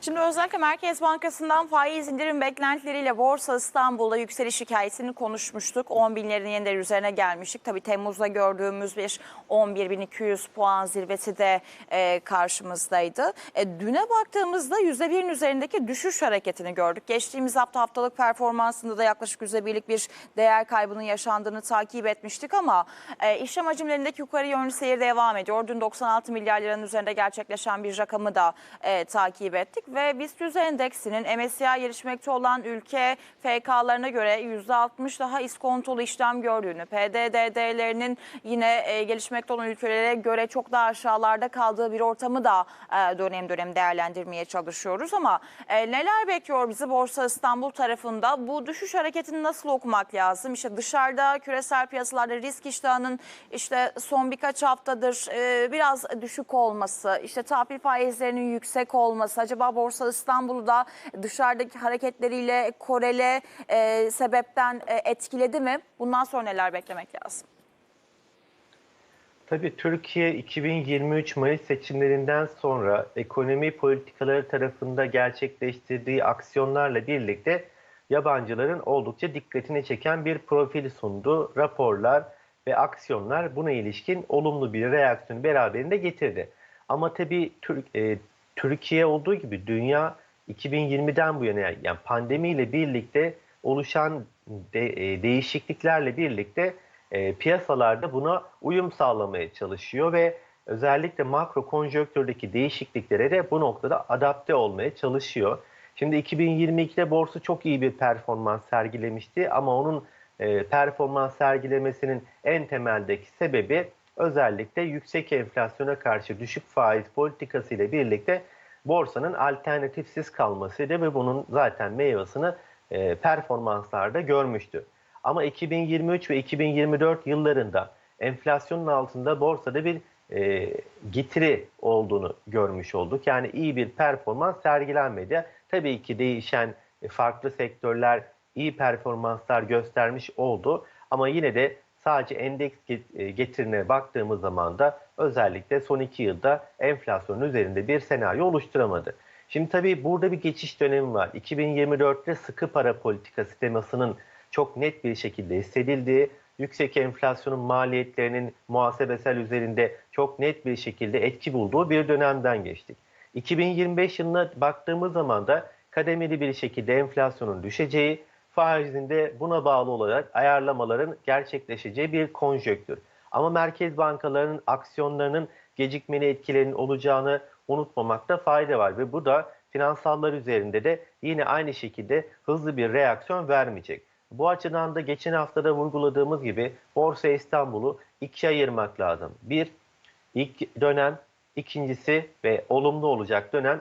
Şimdi özellikle Merkez Bankası'ndan faiz indirim beklentileriyle Borsa İstanbul'da yükseliş hikayesini konuşmuştuk. 10 binlerin yeniden üzerine gelmiştik. Tabii Temmuz'da gördüğümüz bir 11.200 puan zirvesi de e, karşımızdaydı. E, düne baktığımızda %1'in üzerindeki düşüş hareketini gördük. Geçtiğimiz hafta haftalık performansında da yaklaşık %1'lik bir değer kaybının yaşandığını takip etmiştik ama e, işlem hacimlerindeki yukarı yönlü seyir devam ediyor. Dün 96 milyar liranın üzerinde gerçekleşen bir rakamı da e, takip ettik ve BIST 100 endeksinin MSCI gelişmekte olan ülke FK'larına göre %60 daha iskontolu işlem gördüğünü, PDD'lerinin yine e, gelişmekte olan ülkelere göre çok daha aşağılarda kaldığı bir ortamı da e, dönem dönem değerlendirmeye çalışıyoruz ama e, neler bekliyor bizi Borsa İstanbul tarafında? Bu düşüş hareketini nasıl okumak lazım? İşte dışarıda küresel piyasalarda risk iştahının işte son birkaç haftadır biraz düşük olması, işte tahvil faizlerinin yüksek olması, acaba Borsa İstanbul'u da dışarıdaki hareketleriyle korele e, sebepten e, etkiledi mi? Bundan sonra neler beklemek lazım? Tabii Türkiye 2023 Mayıs seçimlerinden sonra ekonomi politikaları tarafında gerçekleştirdiği aksiyonlarla birlikte yabancıların oldukça dikkatini çeken bir profil sundu. Raporlar ve aksiyonlar buna ilişkin olumlu bir reaksiyon beraberinde getirdi. Ama tabii Türk, e, Türkiye olduğu gibi dünya 2020'den bu yana yani pandemiyle birlikte oluşan de, e, değişikliklerle birlikte e, piyasalarda buna uyum sağlamaya çalışıyor ve özellikle makro konjonktürdeki değişikliklere de bu noktada adapte olmaya çalışıyor. Şimdi 2022'de borsa çok iyi bir performans sergilemişti ama onun e, performans sergilemesinin en temeldeki sebebi özellikle yüksek enflasyona karşı düşük faiz politikası ile birlikte borsanın alternatifsiz kalmasıydı ve bunun zaten meyvasını e, performanslarda görmüştü. Ama 2023 ve 2024 yıllarında enflasyonun altında borsada bir e, getiri olduğunu görmüş olduk. Yani iyi bir performans sergilenmedi. Tabii ki değişen e, farklı sektörler iyi performanslar göstermiş oldu. Ama yine de sadece endeks e, getirine baktığımız zaman da özellikle son iki yılda enflasyonun üzerinde bir senaryo oluşturamadı. Şimdi tabii burada bir geçiş dönemi var. 2024'te sıkı para politikası temasının çok net bir şekilde hissedildiği, yüksek enflasyonun maliyetlerinin muhasebesel üzerinde çok net bir şekilde etki bulduğu bir dönemden geçtik. 2025 yılına baktığımız zaman da kademeli bir şekilde enflasyonun düşeceği, faizinde buna bağlı olarak ayarlamaların gerçekleşeceği bir konjöktür. Ama merkez bankalarının aksiyonlarının gecikmeli etkilerinin olacağını unutmamakta fayda var ve bu da finansallar üzerinde de yine aynı şekilde hızlı bir reaksiyon vermeyecek. Bu açıdan da geçen haftada vurguladığımız gibi Borsa İstanbul'u ikiye ayırmak lazım. Bir, ilk dönem, ikincisi ve olumlu olacak dönem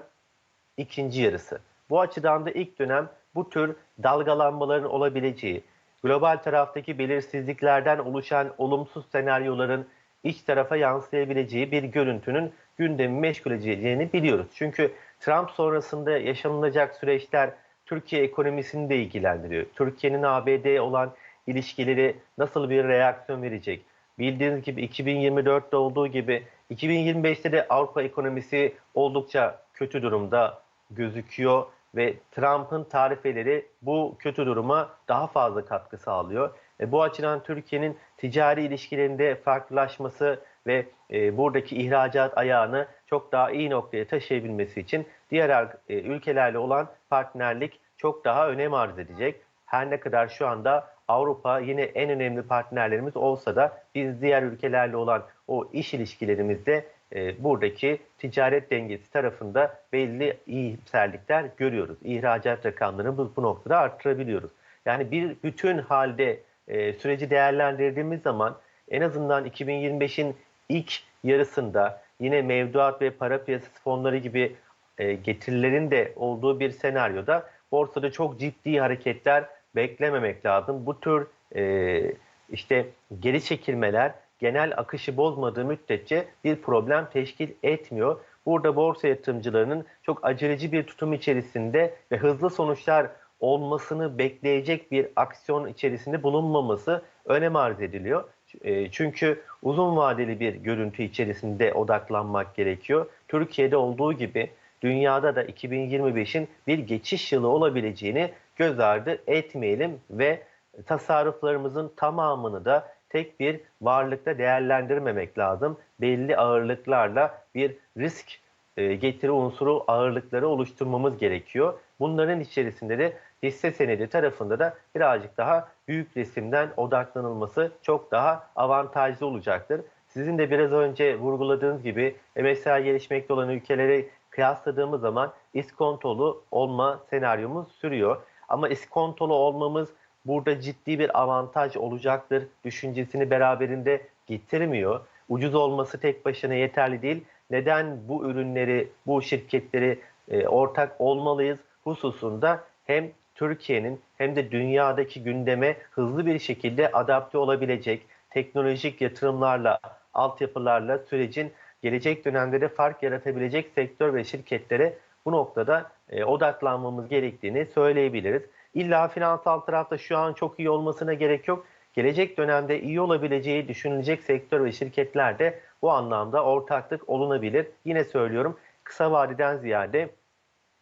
ikinci yarısı. Bu açıdan da ilk dönem bu tür dalgalanmaların olabileceği, global taraftaki belirsizliklerden oluşan olumsuz senaryoların iç tarafa yansıyabileceği bir görüntünün gündemi meşgul edeceğini biliyoruz. Çünkü Trump sonrasında yaşanılacak süreçler Türkiye ekonomisini de ilgilendiriyor. Türkiye'nin ABD olan ilişkileri nasıl bir reaksiyon verecek? Bildiğiniz gibi 2024'te olduğu gibi 2025'te de Avrupa ekonomisi oldukça kötü durumda gözüküyor ve Trump'ın tarifeleri bu kötü duruma daha fazla katkı sağlıyor. E, bu açıdan Türkiye'nin ticari ilişkilerinde farklılaşması ve e, buradaki ihracat ayağını çok daha iyi noktaya taşıyabilmesi için diğer e, ülkelerle olan partnerlik çok daha önem arz edecek. Her ne kadar şu anda Avrupa yine en önemli partnerlerimiz olsa da biz diğer ülkelerle olan o iş ilişkilerimizde e, buradaki ticaret dengesi tarafında belli iyimserlikler görüyoruz. İhracat rakamlarını bu, bu noktada arttırabiliyoruz. Yani bir bütün halde e, süreci değerlendirdiğimiz zaman en azından 2025'in ilk yarısında yine mevduat ve para piyasası fonları gibi e, getirilerin de olduğu bir senaryoda borsada çok ciddi hareketler beklememek lazım. Bu tür e, işte geri çekilmeler genel akışı bozmadığı müddetçe bir problem teşkil etmiyor. Burada borsa yatırımcılarının çok aceleci bir tutum içerisinde ve hızlı sonuçlar olmasını bekleyecek bir aksiyon içerisinde bulunmaması önem arz ediliyor. E, çünkü uzun vadeli bir görüntü içerisinde odaklanmak gerekiyor. Türkiye'de olduğu gibi dünyada da 2025'in bir geçiş yılı olabileceğini göz ardı etmeyelim ve tasarruflarımızın tamamını da tek bir varlıkta değerlendirmemek lazım. Belli ağırlıklarla bir risk e, getiri unsuru ağırlıkları oluşturmamız gerekiyor. Bunların içerisinde de hisse senedi tarafında da birazcık daha büyük resimden odaklanılması çok daha avantajlı olacaktır. Sizin de biraz önce vurguladığınız gibi MSCI gelişmekte olan ülkelere kıyasladığımız zaman iskontolu olma senaryomuz sürüyor. Ama iskontolu olmamız burada ciddi bir avantaj olacaktır düşüncesini beraberinde getirmiyor. Ucuz olması tek başına yeterli değil. Neden bu ürünleri, bu şirketleri e, ortak olmalıyız hususunda hem Türkiye'nin hem de dünyadaki gündeme hızlı bir şekilde adapte olabilecek teknolojik yatırımlarla, altyapılarla sürecin gelecek dönemde de fark yaratabilecek sektör ve şirketlere bu noktada e, odaklanmamız gerektiğini söyleyebiliriz. İlla finansal tarafta şu an çok iyi olmasına gerek yok. Gelecek dönemde iyi olabileceği düşünülecek sektör ve şirketlerde bu anlamda ortaklık olunabilir. Yine söylüyorum kısa vadeden ziyade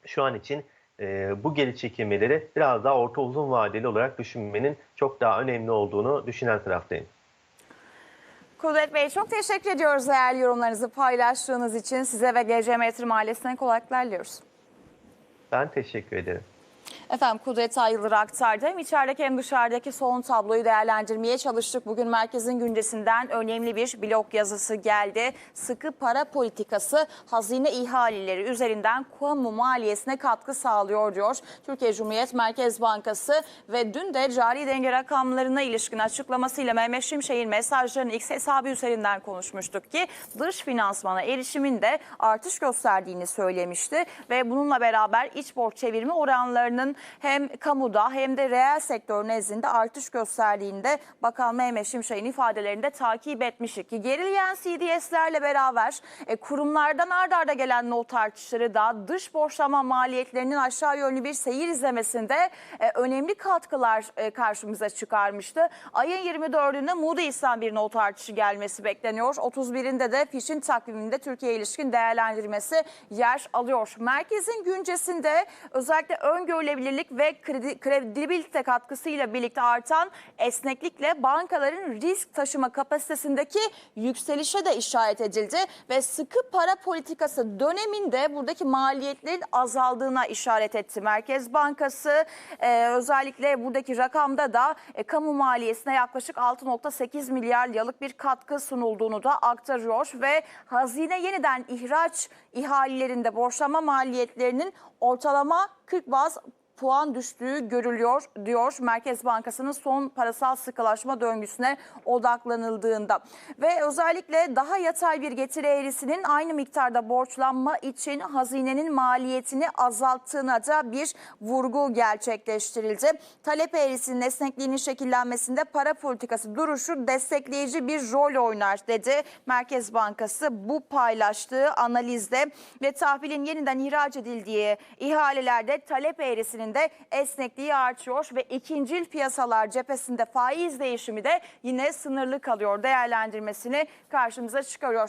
şu an için e, bu geri çekilmeleri biraz daha orta uzun vadeli olarak düşünmenin çok daha önemli olduğunu düşünen taraftayım. Kudret Bey çok teşekkür ediyoruz değerli yorumlarınızı paylaştığınız için. Size ve GCM Yatırım ailesine kolaylıklar diliyoruz. Ben teşekkür ederim. Efendim Kudret Ayılır aktardı. Hem içerideki hem dışarıdaki son tabloyu değerlendirmeye çalıştık. Bugün merkezin güncesinden önemli bir blog yazısı geldi. Sıkı para politikası hazine ihaleleri üzerinden kamu maliyesine katkı sağlıyor diyor. Türkiye Cumhuriyet Merkez Bankası ve dün de cari denge rakamlarına ilişkin açıklamasıyla Mehmet Şimşek'in mesajlarını X hesabı üzerinden konuşmuştuk ki dış finansmana erişimin de artış gösterdiğini söylemişti ve bununla beraber iç borç çevirme oranlarının hem kamuda hem de reel sektör nezdinde artış gösterdiğinde Bakan Mehmet Şimşek'in ifadelerinde takip etmiştik ki gerileyen CDS'lerle beraber e, kurumlardan ard arda gelen not artışları da dış borçlama maliyetlerinin aşağı yönlü bir seyir izlemesinde e, önemli katkılar e, karşımıza çıkarmıştı. Ayın 24'ünde Moody's'ten bir not artışı gelmesi bekleniyor. 31'inde de Fitch'in takviminde Türkiye ilişkin değerlendirmesi yer alıyor. Merkezin güncesinde özellikle öngörülebilirlik ve kredi, kredibilite katkısıyla birlikte artan esneklikle bankaların risk taşıma kapasitesindeki yükselişe de işaret edildi ve sıkı para politikası döneminde buradaki maliyetlerin azaldığına işaret etti. Merkez Bankası e, özellikle buradaki rakamda da e, kamu maliyesine yaklaşık 6.8 milyar liralık bir katkı sunulduğunu da aktarıyor ve hazine yeniden ihraç ihalelerinde borçlama maliyetlerinin ortalama 40 baz puan düştüğü görülüyor diyor Merkez Bankası'nın son parasal sıkılaşma döngüsüne odaklanıldığında. Ve özellikle daha yatay bir getiri eğrisinin aynı miktarda borçlanma için hazinenin maliyetini azalttığına da bir vurgu gerçekleştirildi. Talep eğrisinin esnekliğinin şekillenmesinde para politikası duruşu destekleyici bir rol oynar dedi. Merkez Bankası bu paylaştığı analizde ve tahvilin yeniden ihraç edildiği ihalelerde talep eğrisinin de esnekliği artıyor ve ikincil piyasalar cephesinde faiz değişimi de yine sınırlı kalıyor değerlendirmesini karşımıza çıkarıyor.